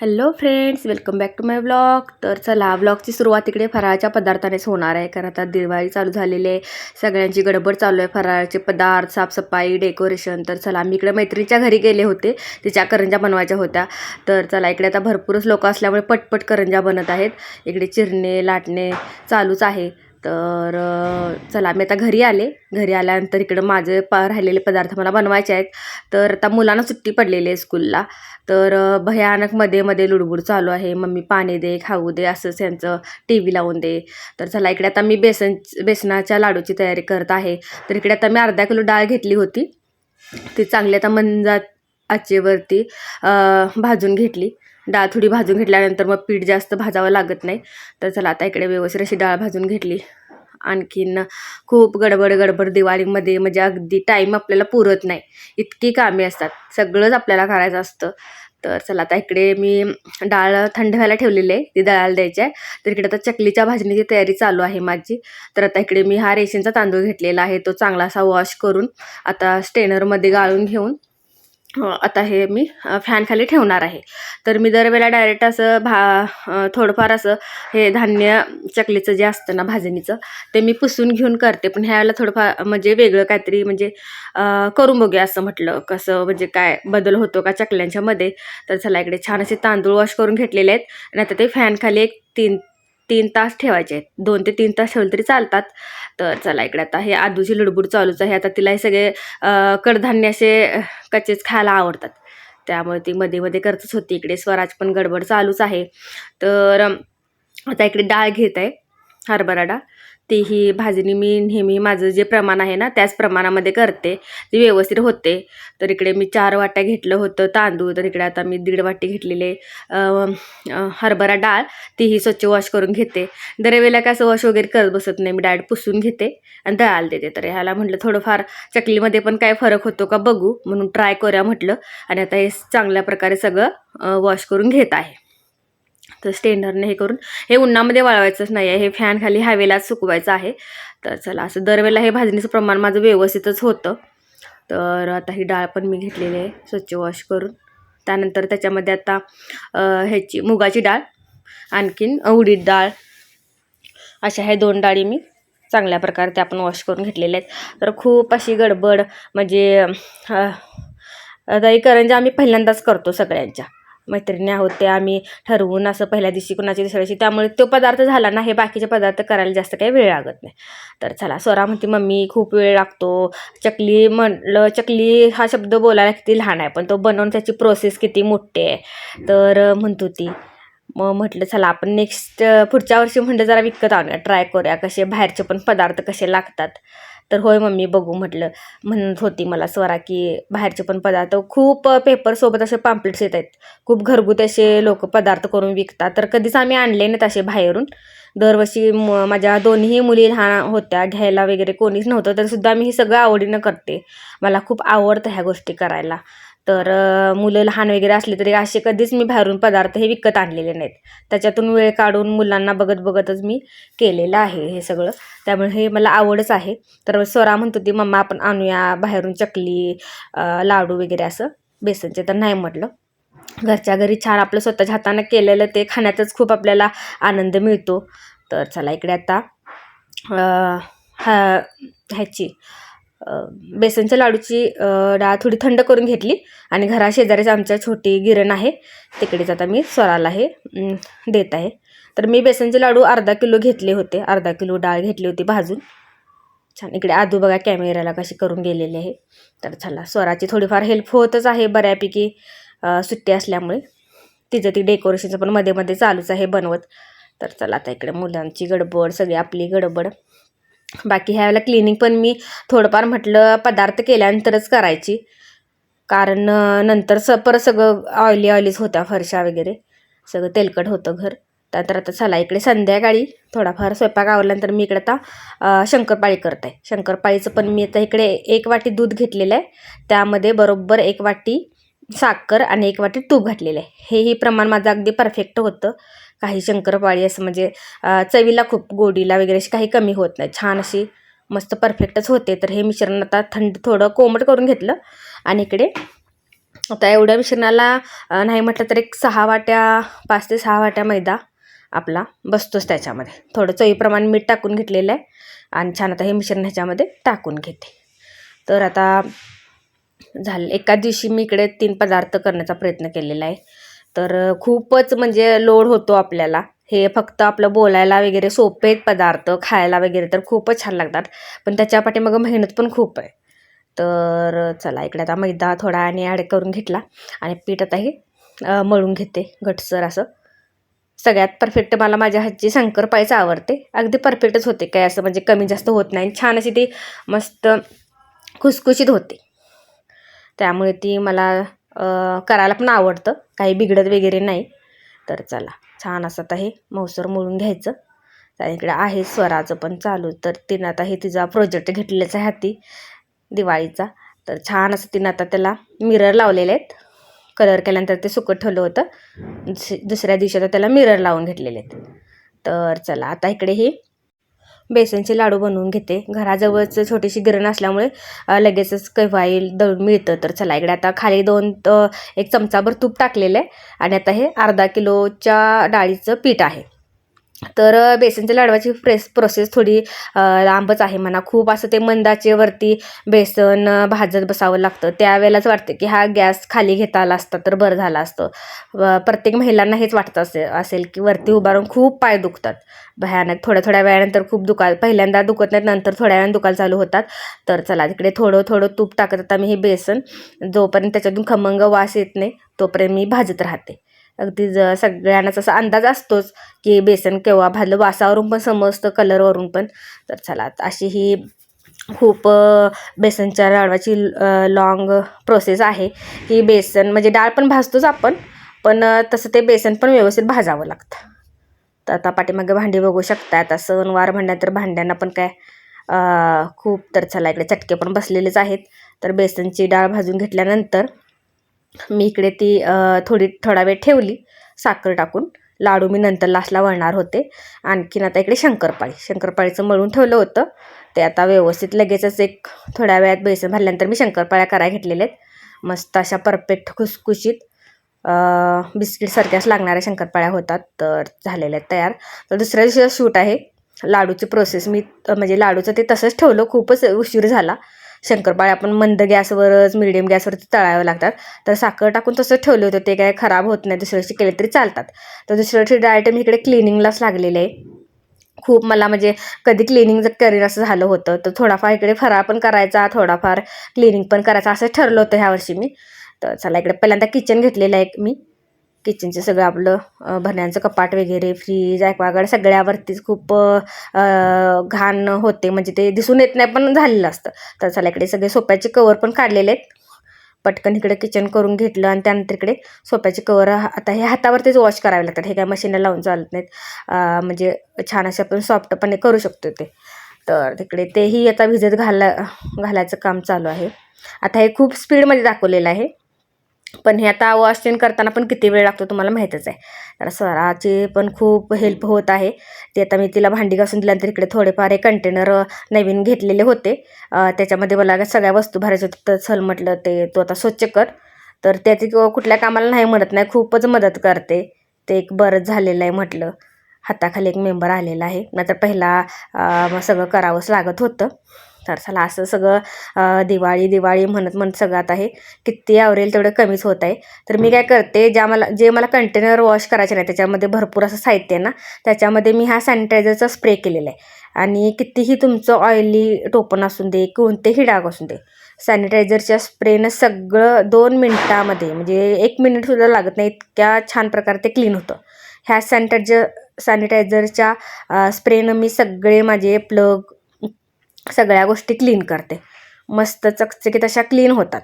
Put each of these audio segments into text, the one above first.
Hello friends welcome back to my blog तर चला ब्लॉगची सुरुवात इकडे फराळाच्या पदार्थानेच होणार आहे कारण आता दिवाळी चालू झालेली आहे. सगळ्यांची गडबड चालू आहे फराळाचे पदार्थ साफसफाई डेकोरेशन तर चला मी इकडे मैत्रिणीच्या घरी गेले होते. तिच्या करंजा बनवायच्या होत्या. तर चला इकडे आता भरपूरच लोक असल्यामुळे पटपट करंजा बनत आहेत. इकडे चिरणे लाटणे चालूच आहे. तर चला मी आता घरी आले. घरी आल्यानंतर इकडं माझे प राहिलेले पदार्थ मला बनवायचे आहेत. तर आता मुलांना सुट्टी पडलेली आहे स्कूलला. तर भयानकमध्ये मध्ये लुडबुड चालू आहे. मम्मी पाणी दे खाऊ दे असंच यांचं टी व्ही लावून दे. तर चला इकडे आता मी बेसन बेसनाच्या लाडूची तयारी करत आहे. तर इकडे आता मी अर्धा किलो डाळ घेतली होती. ती चांगली आता मंजात आचेवरती भाजून घेतली. डाळ थोडी भाजून घेतल्यानंतर मग पीठ जास्त भाजावं लागत नाही. तर चला आता इकडे व्यवस्थित अशी डाळ भाजून घेतली. आणखीन खूप गडबड गडबड दिवाळीमध्ये म्हणजे अगदी टाईम आपल्याला पुरत नाही. इतकी कामे असतात. सगळंच आपल्याला करायचं असतं. तर चला आता इकडे मी डाळ थंड व्हायला ठेवलेली आहे. ती दळायला द्यायची आहे. तर इकडे आता चकलीच्या भाजणीची तयारी चालू आहे माझी. तर आता इकडे मी हा रेशनचा तांदूळ घेतलेला आहे. तो चांगला असा वॉश करून आता स्टेनरमध्ये गाळून घेऊन आता हे मी फॅनखाली ठेवणार आहे. तर मी दरवेळेला डायरेक्ट असं भा थोडंफार असं हे धान्य चकलीचं जे असतं ना भाजणीचं ते मी पुसून घेऊन करते. पण ह्यावेळेला थोडंफार म्हणजे वेगळं काहीतरी म्हणजे करून बघूया असं म्हटलं. कसं म्हणजे काय बदल होतो का चकल्यांच्यामध्ये. तर चला इकडे छान असे तांदूळ वॉश करून घेतलेले आहेत. आणि आता ते फॅनखाली एक तीन तीन तास ठेवायचे आहेत. दोन ते तीन तास ठेवले तरी चालतात. तर चला इकडे आता हे आदूची लुडबुड चालूच आहे. आता तिला हे सगळे कडधान्य असे कच्चेच खायला आवडतात. त्यामुळे ती मध्ये मध्ये करतच होती. इकडे स्वराज पण गडबड चालूच आहे. तर आता इकडे डाळ घेत आहे. हरभरा डाळ. तीही भाजणी मी नेहमी माझं जे प्रमाण आहे ना त्याच प्रमाणामध्ये करते. ती व्यवस्थित होते. तर इकडे मी चार वाट्या घेतलं होतं तांदूळ. तर इकडे आता मी दीड वाटी घेतलेले हरभरा डाळ. तीही स्वच्छ वॉश करून घेते. दरवेळेला काय असं वॉश वगैरे करत बसत नाही. मी डायरेक्ट पुसून घेते आणि दळाल देते. तर ह्याला म्हटलं थोडंफार चकलीमध्ये पण काय फरक होतो का बघू. म्हणून ट्राय करूया म्हटलं. आणि आता हे चांगल्या प्रकारे सगळं वॉश करून घेत आहे. तर स्टेनरने हे करून हे उन्हामध्ये वाळवायचंच नाही आहे. हे फॅन खाली हवेलाच सुकवायचं आहे. तर चला असं दरवेळेला हे भाजणीचं प्रमाण माझं व्यवस्थितच होतं. तर आता ही डाळ पण मी घेतलेली आहे स्वच्छ वॉश करून. त्यानंतर त्याच्यामध्ये आता ह्याची मुगाची डाळ आणखीन उडीद डाळ अशा ह्या दोन डाळी मी चांगल्या प्रकारे त्या आपण वॉश करून घेतलेल्या आहेत. तर खूप अशी गडबड म्हणजे अ, आता करंजा आम्ही पहिल्यांदाच करतो सगळ्यांच्या. मैत्रिणी आहोत त्या आम्ही ठरवून असं पहिल्या दिवशी कुणाच्या दुसऱ्या दिवशी त्यामुळे तो पदार्थ झाला ना हे बाकीचे पदार्थ करायला जास्त काही वेळ लागत नाही. तर चला स्वरा म्हणते मम्मी खूप वेळ लागतो. चकली म्हटलं चकली हा शब्द बोलायला किती लहान आहे पण तो बनवून त्याची प्रोसेस किती मोठी आहे. तर म्हणतो ती मग म्हटलं चला आपण नेक्स्ट पुढच्या वर्षी म्हटलं जरा विकत आणूया ट्राय करूया कसे बाहेरचे पण पदार्थ कसे लागतात. तर होय मम्मी बघू म्हटलं. म्हणत होती मला स्वरा की बाहेरचे पण पदार्थ खूप पेपरसोबत असे पाम्पलेट्स येत आहेत. खूप घरगुती असे लोक पदार्थ करून विकतात. तर कधीच आम्ही आणले नाहीत असे बाहेरून. दरवर्षी म माझ्या दोन्ही मुली लहान होत्या घ्यायला वगैरे कोणीच नव्हतं तरीसुद्धा मी हे सगळं आवडीनं करते. मला खूप आवडतं ह्या गोष्टी करायला. तर मुलं लहान वगैरे असली तरी असे कधीच मी बाहेरून पदार्थ हे विकत आणलेले नाहीत. त्याच्यातून वेळ काढून मुलांना बघत बघतच मी केलेलं आहे हे सगळं. त्यामुळे हे मला आवडच आहे. तर स्वरा म्हणत होती मम्मा आपण आणूया बाहेरून चकली लाडू वगैरे असं. बेसनचे तर नाही म्हटलं. घरच्या घरी छान आपलं स्वतःच्या हातानं केलेलं ते खाण्यातच खूप आपल्याला आनंद मिळतो. तर चला इकडे आता अं, हा ह्याची बेसनच्या लाडूची डाळ थोडी थंड करून घेतली आणि घरा शेजारीच आमच्या छोटी गिरण आहे तिकडेच आता मी स्वराला हे देत आहे. तर मी बेसनचे लाडू अर्धा किलो घेतले होते अर्धा किलो डाळ घेतली होती भाजून. छान इकडे आजू बघा कॅमेऱ्याला कशी करून गेलेली आहे. तर चला स्वराची थोडीफार हेल्प होतच आहे बऱ्यापैकी सुट्टी असल्यामुळे. तिचं ती डेकोरेशनचं पण मध्ये मध्ये चालूच आहे बनवत. तर चला आता इकडे मुलांची गडबड सगळी आपली गडबड. बाकी ह्यावेळेला क्लिनिंग पण मी थोडंफार म्हटलं पदार्थ केल्यानंतरच करायची. कारण नंतर स परत सगळं ऑइली ऑइलीच होत्या फरशा वगैरे. सगळं तेलकट होतं घर. त्यानंतर आता चला इकडे संध्याकाळी थोडाफार स्वयंपाक आवरल्यानंतर मी इकडे आता शंकरपाळी करत आहे शंकरपाळीचं पण मी आता इकडे एक वाटी दूध घेतलेलं आहे. त्यामध्ये बरोबर एक वाटी साखर आणि एक वाटी तूप घातलेलं आहे. हेही प्रमाण माझं अगदी परफेक्ट होतं. काही शंकरपाळी असं म्हणजे चवीला खूप गोडीला वगैरे अशी काही कमी होत नाही. छान अशी मस्त परफेक्टच होते. तर हे मिश्रण आता थंड थोडं कोमट करून घेतलं. आणि इकडे आता एवढ्या मिश्रणाला नाही म्हटलं तर एक सहा वाट्या पाच ते सहा वाट्या मैदा आपला बसतोच त्याच्यामध्ये. थोडं चवीप्रमाणे मीठ टाकून घेतलेलं आहे. आणि छान आता हे मिश्रण ह्याच्यामध्ये टाकून घेते. तर आता झालं एका दिवशी मी इकडे तीन पदार्थ करण्याचा प्रयत्न केलेला आहे. तर खूपच म्हणजे लोड होतो आपल्याला. हे फक्त आपलं बोलायला वगैरे सोपे आहेत पदार्थ खायला वगैरे तर खूपच छान लागतात. पण त्याच्या मग मेहनत पण खूप आहे. तर चला इकडे आता मैदा थोडा आणि ॲड करून घेतला. आणि पीठ आता हे मळून घेते घटसर असं. सगळ्यात परफेक्ट मला माझ्या हातची शंकरपाळीच आवडते. अगदी परफेक्टच होते काय असं म्हणजे कमी जास्त होत नाही. छान अशी ती मस्त खुसखुशीत होते. त्यामुळे ती मला करायला पण आवडतं. काही बिघडत वगैरे नाही. तर चला छान असं आता हे मौसर मळून घ्यायचं. आणि इकडे आहे स्वराचं पण चालू. तर तिनं आता हे तिचा प्रोजेक्ट घेतलेलाच आहे हाती दिवाळीचा. तर छान असं तिनं आता त्याला मिरर लावलेले आहेत. कलर केल्यानंतर ते सुकत ठेवलं होतं. दुसऱ्या दिवशी आता त्याला मिरर लावून घेतलेले आहेत. तर चला आता इकडे ही बेसनचे लाडू बनवून घेते. घराजवळच छोटीशी गिरण असल्यामुळे लगेचच केव्हाही दळून मिळतं. तर चला इकडे आता खाली दोन एक चमचाभर तूप टाकलेलं आहे. आणि आता हे अर्धा किलोच्या डाळीचं पीठ आहे. तर बेसनच्या लाडवाची प्रेस प्रोसेस थोडी लांबच आहे म्हणा. खूप असं ते मंदाचे वरती बेसन भाजत बसावं लागतं. त्यावेळेलाच वाटतं की हा गॅस खाली घेता आला असता तर बरं झालं असतं. प्रत्येक महिलांना हेच वाटत असे असेल की वरती उभारून खूप पाय दुखतात. भयानक. थोड्या थोड्या वेळानंतर खूप दुकाल पहिल्यांदा दुखत नाहीत नंतर थोड्या वेळानं दुखायला चालू होतात. तर चला तिकडे थोडं थोडं तूप टाकत आता मी हे बेसन. जोपर्यंत त्याच्यातून खमंग वास येत नाही तोपर्यंत मी भाजत राहते. अगदी ज सगळ्यांनाच असा अंदाज असतोच की बेसन केव्हा भाजलं? वासावरून पण समजतं कलरवरून पण. तर चला अशी ही खूप बेसनच्या लाडवाची लॉंग प्रोसेस आहे की बेसन म्हणजे डाळ पण भाजतोच आपण पण तसं ते बेसन पण व्यवस्थित भाजावं लागतं. तर आता पाठीमागे भांडी बघू शकता आता सणवार म्हणल्या तर भांड्यांना पण काय खूप तर चला इकडे चटके पण बसलेलेच आहेत. तर बेसनची डाळ भाजून घेतल्यानंतर मी इकडे ती थोडी थोडा वेळ ठेवली साखर टाकून. लाडू मी नंतर लास्टला वळणार होते. आणखीन आता इकडे शंकरपाळी. शंकरपाळीचं मळून ठेवलं होतं. ते आता व्यवस्थित लगेचच एक थोड्या वेळात बेसन भरल्यानंतर मी शंकरपाळ्या करायला घेतलेल्या आहेत. मस्त अशा परफेक्ट खुसखुशीत बिस्किटसारख्याच लागणाऱ्या शंकरपाळ्या होतात. तर झालेल्या आहेत तयार. तर दुसऱ्या दिवशीचा शूट आहे. लाडूची प्रोसेस मी म्हणजे लाडूचं ते तसंच ठेवलं. खूपच उशीर झाला. शंकरपाळ्या आपण मंद गॅसवरच मिडियम गॅसवरती तळावं लागतात. तर साखर टाकून तसं ठेवलं होतं ते काय खराब होत नाही दुसऱ्या दिवशी केले तरी चालतात. तर दुसऱ्या दिवशी डायरेक्ट मी इकडे क्लिनिंगलाच लागलेले आहे. खूप मला म्हणजे कधी क्लिनिंग जर करीन असं झालं होतं तर थोडाफार इकडे फराळ पण करायचा थोडाफार क्लिनिंग पण करायचा असं ठरलं होतं ह्यावर्षी मी. तर चला इकडे पहिल्यांदा किचन घेतलेलं आहे मी. किचनचे सगळं आपलं भरण्यांचं भरण्याचं कपाट वगैरे फ्रीज ॲक्वागार्ड सगळ्यावरतीच खूप घाण होते. म्हणजे ते दिसून येत नाही पण झालेलं असतं. तर चला इकडे सगळे सोप्याचे कवर पण काढलेले आहेत. पटकन इकडे किचन करून घेतलं आणि त्यानंतर इकडे सोप्याचे कवर आता हे हातावरतीच वॉश करावे लागतात. हे काय मशीनला लावून चालत नाहीत. म्हणजे छान असे आपण सॉफ्टपणे करू शकतो ते. तर तिकडे तेही आता भिजत घाला घालायचं काम चालू आहे. आता हे खूप स्पीडमध्ये दाखवलेलं आहे. पण हे आता वॉशिंग करताना पण किती वेळ लागतो तुम्हाला माहीतच आहे. तर स्वराची पण खूप हेल्प होत आहे. ते आता मी तिला भांडी घासून दिल्यानंतर इकडे थोडेफार हे कंटेनर नवीन घेतलेले होते. त्याच्यामध्ये मला सगळ्या वस्तू भरायच्या होत्या. तर चल म्हटलं ते तू आता स्वच्छ कर. तर त्याची क- कुठल्या कामाला नाही म्हणत नाही खूपच मदत करते. ते एक बरंच झालेलं आहे म्हटलं. हाताखाली एक मेंबर आलेला आहे. नाहीतर पहिला सगळं करावंच लागत होतं. तर चला असं सगळं दिवाळी दिवाळी म्हणत म्हणत सगळं आता हे किती आवरेल तेवढं कमीच होत आहे. तर मी काय करते ज्या मला जे मला कंटेनर वॉश करायचे नाही त्याच्यामध्ये भरपूर असं साहित्य आहे ना त्याच्यामध्ये मी हा सॅनिटायझरचा स्प्रे केलेला आहे. आणि कितीही तुमचं ऑइली टोपण असून दे कोणतेही डाग असून दे सॅनिटायझरच्या स्प्रेनं सगळं दोन मिनटामध्ये म्हणजे एक मिनिटसुद्धा लागत नाही इतक्या छान प्रकारे ते क्लीन होतं. ह्या सॅनिटायझर सॅनिटायझरच्या स्प्रेनं मी सगळे माझे प्लग सगळ्या गोष्टी क्लीन करते. मस्त चकचकीत अशा क्लीन होतात.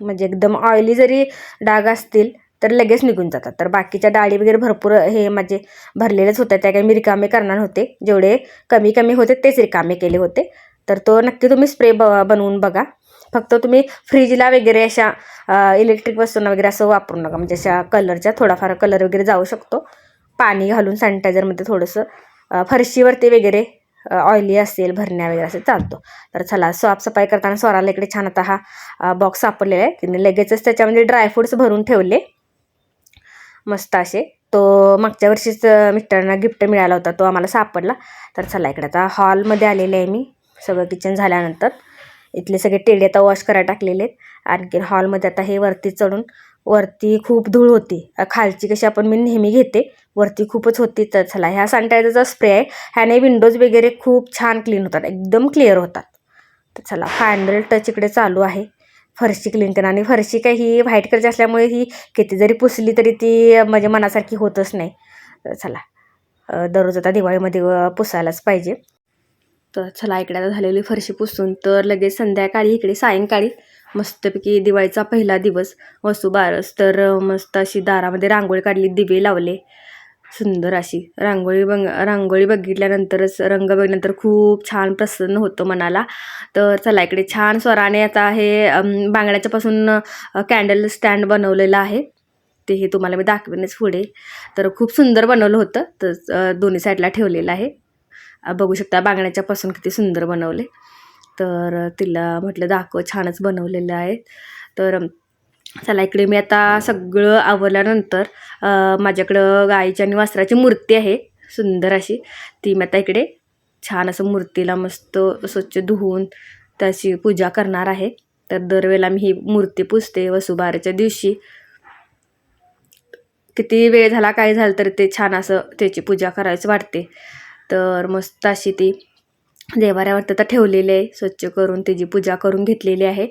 म्हणजे एकदम ऑइली जरी डाग असतील तर लगेच निघून जातात. तर बाकीच्या डाळी वगैरे भरपूर हे माझे भरलेलेच होते. त्या काही मी रिकामे करणार होते. जेवढे कमी कमी होते तेच रिकामे केले होते. तर तो नक्की तुम्ही स्प्रे ब बनवून बघा. फक्त तुम्ही फ्रीजला वगैरे अशा इलेक्ट्रिक वस्तूंना वगैरे असं वापरू नका. म्हणजे अशा कलरच्या थोडाफार कलर वगैरे जाऊ शकतो. पाणी घालून सॅनिटायझरमध्ये थोडंसं फरशीवरती वगैरे ऑइली असेल भरण्या वगैरे असेल चालतो. तर चला साफसफाई करताना स्वराला इकडे छान आता हा बॉक्स सापडलेला आहे. तिने लगेचच त्याच्यामध्ये ड्रायफ्रूट्स भरून ठेवले. मस्त असे. तो मागच्या वर्षीच मिस्टरांना गिफ्ट मिळाला होता तो आम्हाला सापडला. तर चला इकडे आता हॉलमध्ये आलेले आहे मी. सगळं किचन झाल्यानंतर. इथले सगळे टेडे आता वॉश करायला टाकलेले आहेत. आणखी हॉलमध्ये आता हे वरती चढून वरती खूप धूळ होती. खालची कशी आपण मी नेहमी घेते वरती खूपच होती. तर चला ह्या सॅनिटायझरचा स्प्रे आहे. ह्याने विंडोज वगैरे खूप छान क्लीन होतात. एकदम क्लिअर होतात. तर चला फायनल टच इकडे चालू आहे. फरशी क्लीन करणं आणि फरशी काही ही व्हाईट कलरची असल्यामुळे ही किती जरी पुसली तरी ती म्हणजे मनासारखी होतच नाही. तर चला दररोज आता दिवाळीमध्ये पुसायलाच पाहिजे. तर चला इकडे आता झालेली फरशी पुसून तर लगेच संध्याकाळी इकडे सायंकाळी मस्तपैकी दिवाळीचा पहिला दिवस. वसुबारस. तर मस्त अशी दारामध्ये रांगोळी काढली दिवे लावले. सुंदर अशी. रांगोळी बंग रांगोळी बघितल्यानंतरच रंग बघितल्यानंतर खूप छान प्रसन्न होतं मनाला. तर चला इकडे छान स्वराने आता हे बांगड्याच्यापासून कॅन्डल स्टँड बनवलेलं आहे. ते हे तुम्हाला मी दाखवेनच पुढे. तर खूप सुंदर बनवलं होतं. तर दोन्ही साईडला ठेवलेलं आहे. बघू शकता बांगड्याच्यापासून किती सुंदर बनवले. तर तिला म्हटलं दाखव छानच बनवलेलं आहे. तर चला इकडे मी आता सगळं आवरल्यानंतर माझ्याकडं गायीची आणि वासराची मूर्ती आहे सुंदर अशी. ती मी आता इकडे छान असं मूर्तीला मस्त स्वच्छ धुवून त्याची पूजा करणार आहे. तर दरवेळेला मी ही मूर्ती पुजते वसुबारच्या दिवशी. किती वेळ झाला काय झालं तर ते छान असं त्याची पूजा करायचं वाटते. तर मस्त अशी ती देवाऱ्यावर तर ठेवलेले आहे. स्वच्छ करून त्याची पूजा करून घेतलेली आहे.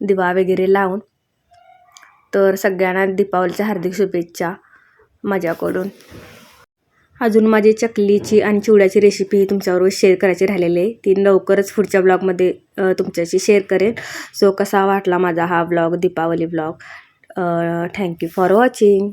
दिवा वगैरे लावून. तर सगळ्यांना दीपावलीच्या हार्दिक शुभेच्छा माझ्याकडून. अजून माझी चकलीची आणि चिवड्याची रेसिपी तुमच्याबरोबर शेअर करायची राहिलेली आहे. ती लवकरच पुढच्या ब्लॉगमध्ये तुमच्याशी शेअर करेन. सो कसा वाटला माझा हा blog Deepavali blog thank you for watching